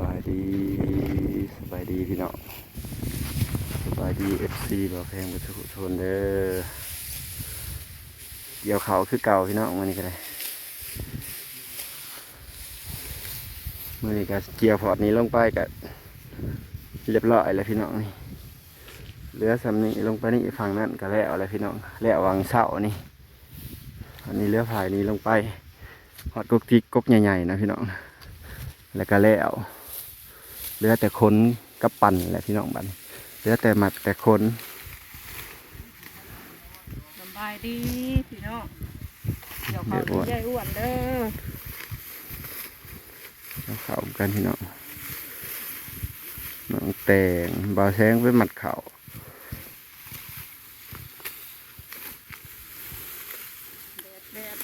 บายดีสบายดีพี่น้องสบายดีเอฟซีบ่าแพงบุตรชนเด้อเกี่ยวเขาคือเก่าพี่น้องมื่อนี้ก็ได้มื่อนี้ก็เกี่ยวพอร์ตนี้ลงไปก็เรียบร้อยแล้วพี่น้องนี่เหลือสำนี้ลงไปนี่ฝั่งนั้นก็แล้วแล้วพี่น้องแล้ววางเสานี่อันนี้เลือผายนี้ลงไปหอดกกทิกกกใหญ่ๆนะพี่น้องแล้วก็แล้ว เหลือแต่คนกับปั่นแหละพี่น้องบัดนเหลือแต่หมัดแต่คนสำบายดีพี่น้องเดี๋ยวเขาดูใหญ่อ้วนเด้อเอาเข้ากันพี่น้องน้องแตงบาวแซงไปหมัดเข่าแดด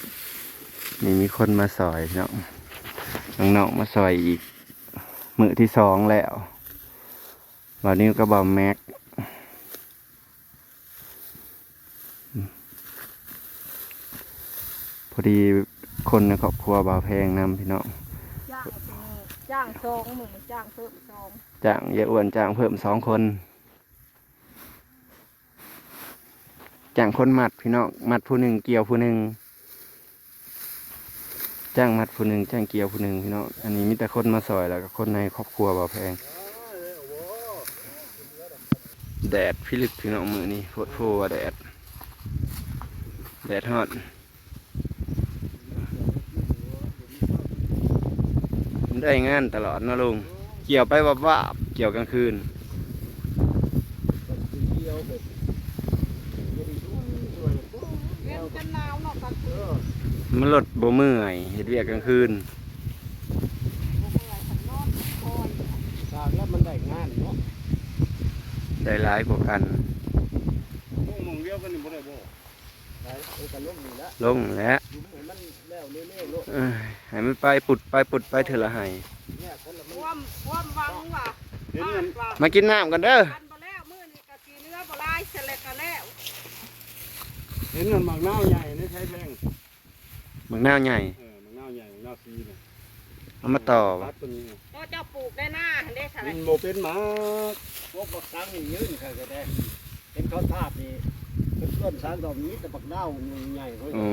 นี่มีคนมาซอยพี่น้องน้องๆมาซอยอีก มือที่สองแล้ววันนี้ก็บอมแม็กพอดีคนในครอบครัวบาวแพงนำพี่น้องจ้างเป็นจ้างสองหมื่นจ้างเพิ่มสองจ้างยายอ้วนจ้างเพิ่มสองคนจ้างคนมัดพี่น้องมัดผู้หนึ่งเกี่ยวผู้หนึ่ง จ้างมัดผู้หนึ่งจ้างเกี่ยวผู้หนึ่งพี่น้องอันนี้มีแต่คนมาซอยแล้วก็คนในครอบครัวบ่าแพง แดดพิลึกพี่น้องมือนี่โพดโพว่าแดด แดดฮอดได้งานตลอดนะลุงเกี่ยวไปวับว่าบเกี่ยวกลางคืน เว้นกันหนาวเนาะกันเออ มันลดบ่เมื่อยเห็ดเวียกกลางคืนบ่เมื่อยขันนอนคอยสร้างแล้วมันได้งานเนาะได้หลายกว่ากันมองมองเดียวกันนี่บ่ได้บ่ได้เออกันลงนี่ละลงแล้วดูให้มันแล้วเรื่อยๆโลกเอ้ยให้มันไปปุดไปปุดไปเถอะละให้เนี่ยคนละมันความความหวังว่าเห็นเงินว่ามากินน้ำกันเด้อกันบ่แล้วมื้อนี้ก็สิเนื้อบ่หลายเสร็จแล้วก็แล้วเห็นเงินหมากนาวใหญ่นี่ใช้แพง มังนาวใหญ่ เออหมากนาวใหญ่หมากนาวซีเนี่ยเอามาต่อรัดตัวนี้ก็เจ้าปลูกได้หน้าหั่นเด้ค่ะมันบ่เป็นหมากพวกบักสังนี่ยืนค่ะก็ได้เห็นเขาทาบนี่เป็นต้นสางดอกนี้แต่บักนาวมันใหญ่เว้ยโอ้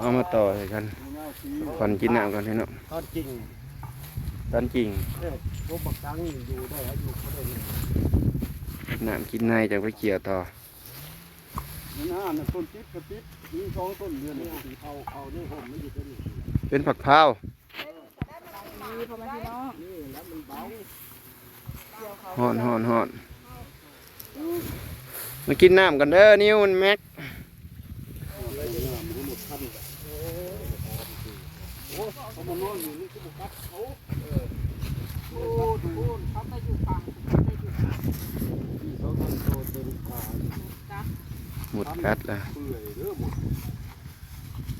เอามาต่อใส่กันบักนาวซีก่อนกินน้ำกันพี่น้องตอนจริงตอนจริงเออพวกบักสังนี่อยู่ได้อายุเขาได้เนี่ยน้ำกินในจังไปเกี่ยวต่อ นี่นะน่ะต้นติดกระติดมีสองต้นเดือนนี่เอาเอานี่ห่มมันอยู่ตัวนี้เป็นผักเผาวดีพ่อแม่พี่น้องนี่แล้วมันเบาหอนหอนหอนมากินน้ำกันเด้อนิ้วมันแม็กเลยเนี่ยมัน หมดพันธุ์โอ้เขามานอนอยู่นี่คือบุกัดเขาเออโอ้ดูเขาก็อยู่ฝั่งเขาก็อยู่ฝั่งที่เขาทำโตเต็มขาจ้ะหมดกัดแล้วเปื่อยเด้อหมด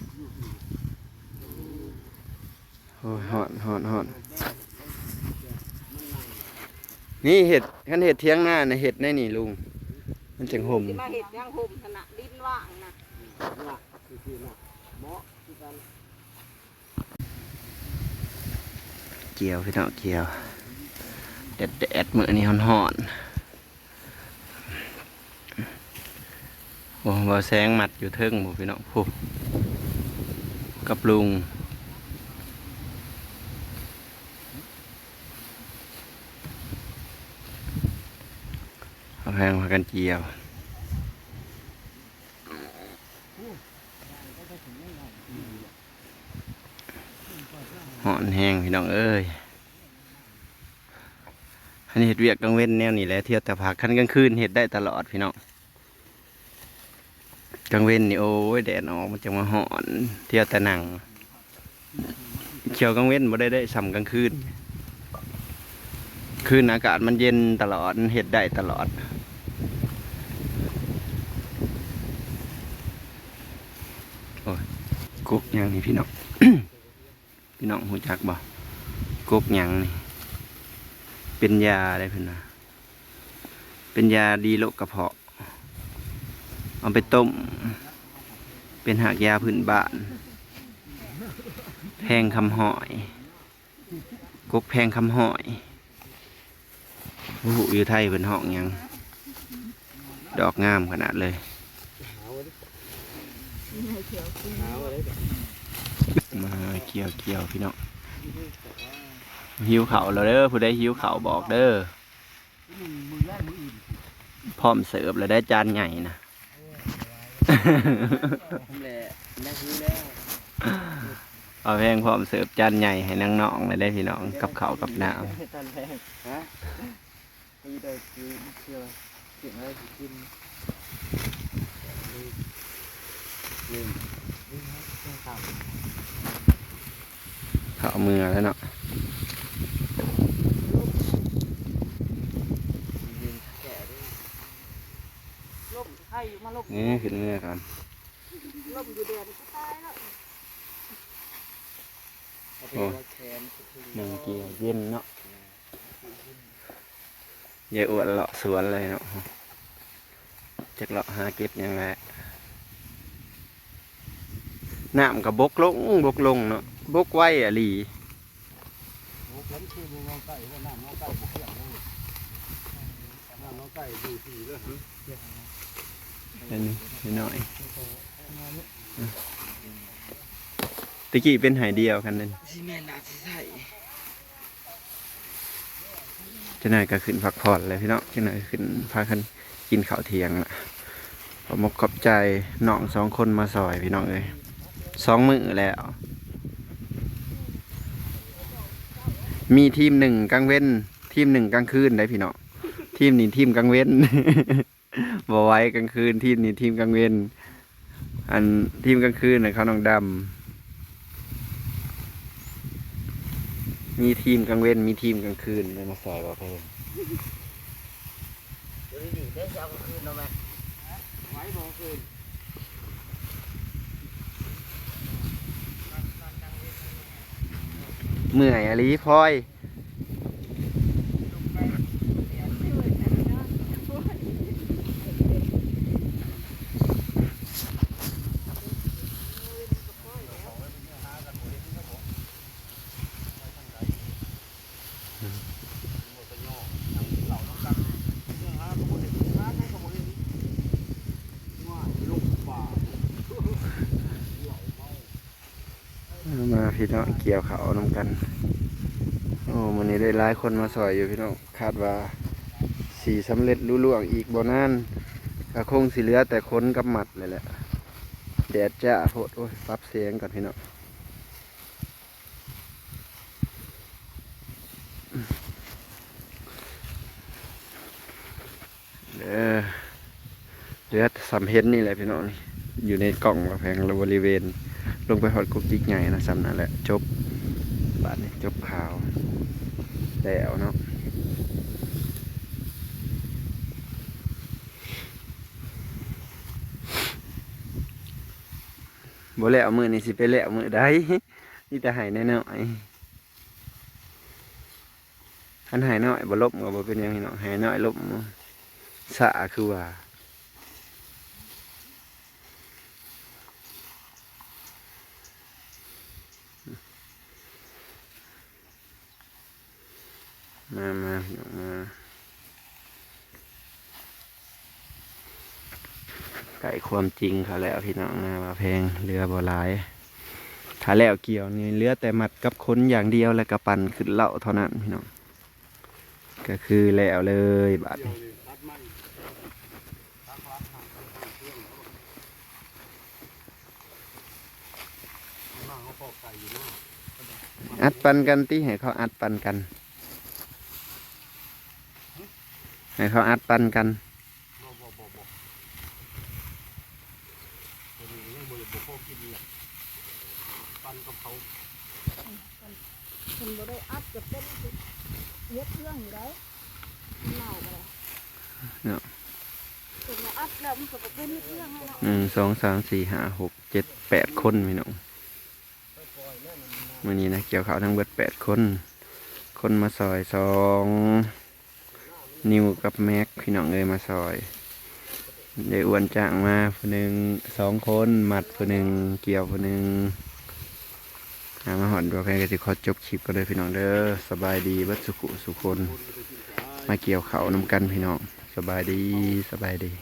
โอ้ยหอนหอนหอนนี่เห็ดขันเห็ดเทียงหน้านะเห็ดในนี่ลุง มันจังห่มสิมาเฮ็ดยังห่มขนาดดินว่างนะน่ะคือคือน่ะเหมาะคือกันเกี่ยวพี่น้องเกี่ยวแดดแดดมือนี่หอนหอนโอ้บ่แสงหมัดอยู่เทิงหมู่พี่น้องผู้กับลุงเอาแพงพากันเกียวหอนแห้งพี่น้องเอ้ยอันนี้เห็ดเวียกกลางเว้นแนวนี้แหละเที่ยวแต่ผักคันกลางคืนเห็ดได้ตลอดพี่น้องางเว้นนี่โอ้ยแดดออกมันจะมาหอน เที่ยวแต่หนังเขียวกลางเว้นบ่ได้ได้ส่ำกลางคืน คืนอากาศมันเย็นตลอดเห็ดได้ตลอด โอ้ยกุ๊กยังนี่พี่น้อง พี่น้องหูจักบ่กุ๊กยังนี่ เป็นยาได้เพิ่อนนะเป็นยาดีโรคกระเพาะ เอาไปต้ม เป็นหากยาพื้นบ้าน แพงคำหอย กกแพงคำหอยโอ้โหอยู่ไทยเป็นห้องยัง ดอกงามขนาดเลยมาเกี่ยวเกี่ยวพี่น้องหิวเขาแล้วเด้อผู้ใดหิวเขาบอกเด้อพร้อมเสิร์ฟแล้วได้จานใหญ่นะ แหละได้ซื้อแล้วเอาแพงพร้อมเสิร์ฟจานใหญ่ให้นางน้องเลยได้พี่น้องกับเขาวกับน้ตอนแรกฮะมีแต่คือเชื่อกินอะไรกินนี่นี่ครับำเขาวมือแล้วเนาะ ยืนแก่ด้วย ลมไข่อยู่มาลม นี่ขึ้นเมื่อก่อนลมอยู่เดือนก็ตายแล้วเอาไปว่าแขนหนึ่งเกี่ยวเย็นเนาะยายอวดเลาะสวนเลยเนาะจักเลาะหาเก็บหยังไงน้ำกับบกลงบกลงเนาะบกไว้อะลีโแค่นี้แค่นนี้นิดหน่อยตะกี้เป็นหายเดียวกันนั่นซีเมนต์นาสิใส่จะหน่อยก็ขึ้นพักผ่อนเลยพี่น้องจะหน่อยขึ้นพากันกินข้าวเที่ยงละผมขอบใจน้องสองคนมาซอยพี่น้องเลยสองมือแล้ว มีทีมหนึ่งกลางเว้น ทีมหนึ่งกลางคืนได้พี่น้องทีมนี้ทีมกลางเว้น บ่ไว้กลางคืนทีมนี้ทีมกลางเว้นอันทีมกลางคืนน่ะเขาน้องดำมีทีมกลางเว้นมีทีมกลางคืนเลยมาซอยบ่เพลงเดี๋ยวนี้เดี๋ยวจะเอาคืนเอาไหมไว้บอกคืนเมื่อยอะลีพลอย พี่น้องเกี่ยวเขาวนำกัน โอ้มันนี้ได้หลายคนมาซอยอยู่พี่น้องคาดว่าสีสำเร็จรุ่ล่วงอีกบ่นานก็คงสิเหลือแต่ค้นกับหมัดเลยแหละแดดจ้าโพดโอ้ยปรับเสียงก่อนพี่น้องเด้อเหลือสำเพ็นนี่แหละพี่น้องนี่อยู่ในกล่องละแพงบริเวณ ลงไปหอดกุกจิกใหญ่นะสำนั่นแหละจบบาทนี้จบข่าวแล้วเนาะบ่แล้วมือนี่สิไปแล้วมือใดนี่แต่หายแน่นอยอันหายน้อยบ่ลบก็บ่เป็นยังพี่น้องหายน้อยลบสะคือว่า มามาพี่น้องมาไก่ความจริงเขาแล้วพี่น้องนะว่าแพงเรือบ่หลาย ถ้าแล้วเกี่ยวนี่เหลือแต่มัดกับคนอย่างเดียวแล้วก็ปั่นขึ้นเหล่าเท่านั้นพี่น้อง ก็คือแล้วเลยบาดนี้รัดอัดปันกันที่ให้เขาอัดปันกัน ให้เขาอัดปันกันบ่บ่บ่บ่ตัวนี้ยังบ่บ่พอกินเลยปันกับเขาคนบ่ได้อัดจะเป็นเย็ดเรื่องได้เน่าไปเนาะคนอัดแล้วมันก็เป็นเรื่องให้เนาะหนึ่งสองสามสี่ห้าหกเจ็ดแปดคนพี่น้องมื่อนี้นะเกี่ยวข่าวทั้งเบิดแปดคน คนมาซอยสอง นิวกับแม็กพี่น้องเอยมาซอยเดี๋ยวอ้วนจ้างมาผู้หนึ่งสองคนหมัดผู้หนึ่งเกี่ยวผู้หนึ่งอามาหอนตัวแค่ก็สิขอจบคลิปก็เลยพี่น้องเด้อสบายดีบัดสุขุสุคน มาเกี่ยวเขาน้ำกันพี่น้องสบายดีสบายดี